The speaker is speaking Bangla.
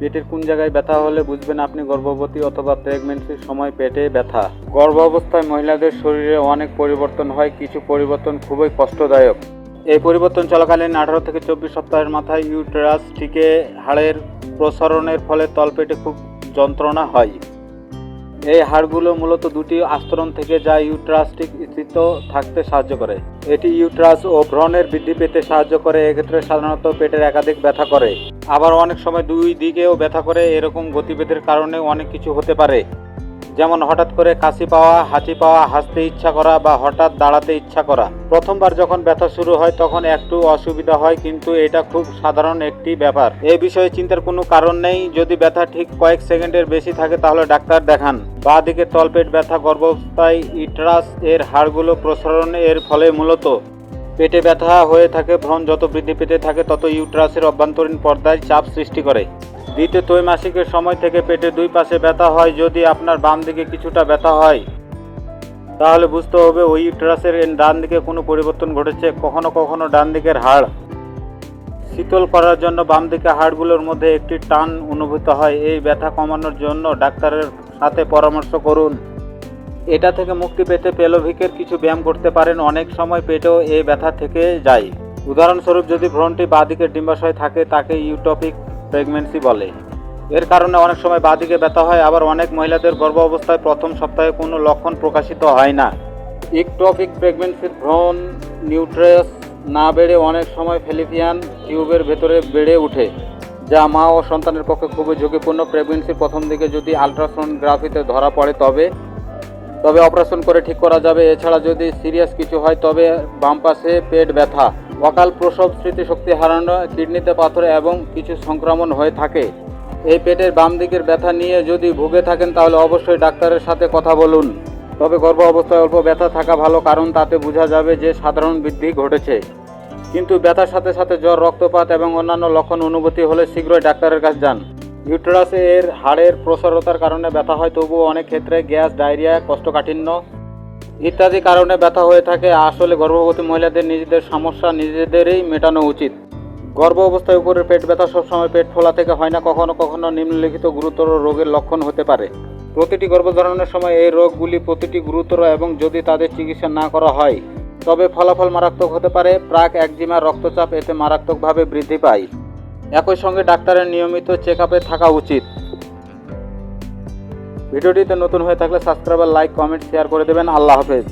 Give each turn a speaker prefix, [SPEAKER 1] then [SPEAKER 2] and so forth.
[SPEAKER 1] পেটের কোন জায়গায় ব্যথা হলে বুঝবেন আপনি গর্ভবতী অথবা প্রেগনেন্সির সময় পেটে ব্যথা। গর্ভাবস্থায় মহিলাদের শরীরে অনেক পরিবর্তন হয়, কিছু পরিবর্তন খুবই কষ্টদায়ক। এই পরিবর্তন চলাকালীন আঠারো থেকে চব্বিশ সপ্তাহের মাথায় ইউটেরাস থেকে হাড়ের প্রসারণের ফলে তলপেটে খুব যন্ত্রণা হয়। এই হাড়গুলো মূলত দুটি আস্তরণ থেকে যা ইউট্রাসটিক স্থিত থাকতে সাহায্য করে। এটি ইউট্রাস ও ভ্রণের বৃদ্ধি পেতে সাহায্য করে, এক্ষেত্রে সাধারণত পেটের একাধিক ব্যথা করে। আবার অনেক সময় দুই দিকেও ব্যথা করে, এরকম গতিবেধের কারণে অনেক কিছু হতে পারে। যেমন হঠাৎ করে কাশি পাওয়া, হাঁচি পাওয়া, হাসতে ইচ্ছা করা বা হঠাৎ দাঁড়াতে ইচ্ছা করা। প্রথমবার যখন ব্যথা শুরু হয় তখন একটু অসুবিধা হয়, কিন্তু এটা খুব সাধারণ একটি ব্যাপার। এ বিষয়ে চিন্তার কোনো কারণ নেই। যদি ব্যথা ঠিক কয়েক সেকেন্ডের বেশি থাকে তাহলে ডাক্তার দেখান। বা দিকে তলপেট ব্যথা গর্ভাবস্থায় ইট্রাস এর হাড়গুলো প্রসারণ এর ফলে মূলত। পেটে ব্যথা হয়ে থাকে, ভ্রণ যত বৃদ্ধি পেতে থাকে, তত ইউট্রাসের অভ্যন্তরীণ পর্দায় চাপ সৃষ্টি করে। দ্বিতীয় ত্রৈমাসিকের সময় থেকে পেটে দুই পাশে ব্যথা হয় যদি আপনার বাম দিকে কিছুটা ব্যথা হয়। তাহলে বুঝতে হবে ওই ইউট্রাসের ডান দিকে কোনো পরিবর্তন ঘটেছে, কখনো কখনো ডান দিকের হাড়। শীতল করার জন্য বাম দিকে হাড়গুলোর মধ্যে একটি টান অনুভূত হয়, এই ব্যথা কমানোর জন্য ডাক্তারের সাথে পরামর্শ করুন। এটা থেকে মুক্তি পেতে পেলোভিকের কিছু ব্যায়াম করতে পারেন, অনেক সময় পেটেও এই ব্যথা থেকে যায়। উদাহরণস্বরূপ যদি ভ্রণটি বাঁ বাঁদিকে ডিম্বাশয় থাকে, তাকে ইউটপিক প্রেগন্যান্সি বলে। এর কারণে অনেক সময় বাঁদিকে ব্যথা হয়, আবার অনেক মহিলাদের গর্ভ অবস্থায় প্রথম সপ্তাহে কোনো লক্ষণ প্রকাশিত হয় না। ইকটপিক প্রেগনেন্সির ভ্রণ নিউট্রেস না বেড়ে অনেক সময় ফেলিপিয়ান টিউবের ভেতরে বেড়ে ওঠে, যা মা ও সন্তানের পক্ষে খুবই ঝুঁকিপূর্ণ। প্রেগনেন্সির প্রথম দিকে যদি আলট্রাসোনোগ্রাফিতে ধরা পড়ে তবে তবে অপারেশন করে ঠিক করা যাবে। এছাড়া যদি সিরিয়াস কিছু হয়, তবে বাম পাশে পেট ব্যথা। অকাল প্রসব স্মৃতিশক্তি হারানো, কিডনিতে পাথর এবং কিছু সংক্রমণ হয়ে থাকে। এই পেটের বাম দিকের ব্যথা নিয়ে যদি ভুগে থাকেন, তাহলে অবশ্যই ডাক্তারের সাথে কথা বলুন। তবে গর্ভ অবস্থায় অল্প ব্যথা থাকা ভালো কারণ, তাতে বোঝা যাবে যে সাধারণ বৃদ্ধি ঘটেছে। কিন্তু ব্যথার সাথে সাথে জ্বর, রক্তপাত এবং অন্যান্য লক্ষণ অনুভূতি হলে শীঘ্রই ডাক্তারের কাছে যান। ইউটেরাসে এর হাড়ের প্রসারতার কারণে ব্যথা হয়, তবুও অনেক ক্ষেত্রে গ্যাস, ডায়রিয়া কোষ্ঠকাঠিন্য ইত্যাদি কারণে ব্যথা হয়ে থাকে। আসলে গর্ভবতী মহিলাদের নিজেদের সমস্যা নিজেদেরই মেটানো উচিত। গর্ভ অবস্থায় উপরের পেট ব্যথা সবসময় পেট ফোলা থেকে হয় না, কখনো কখনো নিম্নলিখিত গুরুতর রোগের লক্ষণ হতে পারে। প্রতিটি গর্ভধারণের সময় এই রোগগুলি প্রতিটি গুরুতর এবং যদি তাদের চিকিৎসা না করা হয়, তবে ফলাফল মারাত্মক হতে পারে। প্রাক একজিমা রক্তচাপ এতে মারাত্মকভাবে বৃদ্ধি পায়। একই সঙ্গে ডাক্তারের নিয়মিত চেক থাকা উচিত। ভিডিওটিতে নতুন হয়ে থাকলে সাবস্ক্রাইব লাইক কমেন্ট শেয়ার করে দেবেন। আল্লাহ হাফেজ।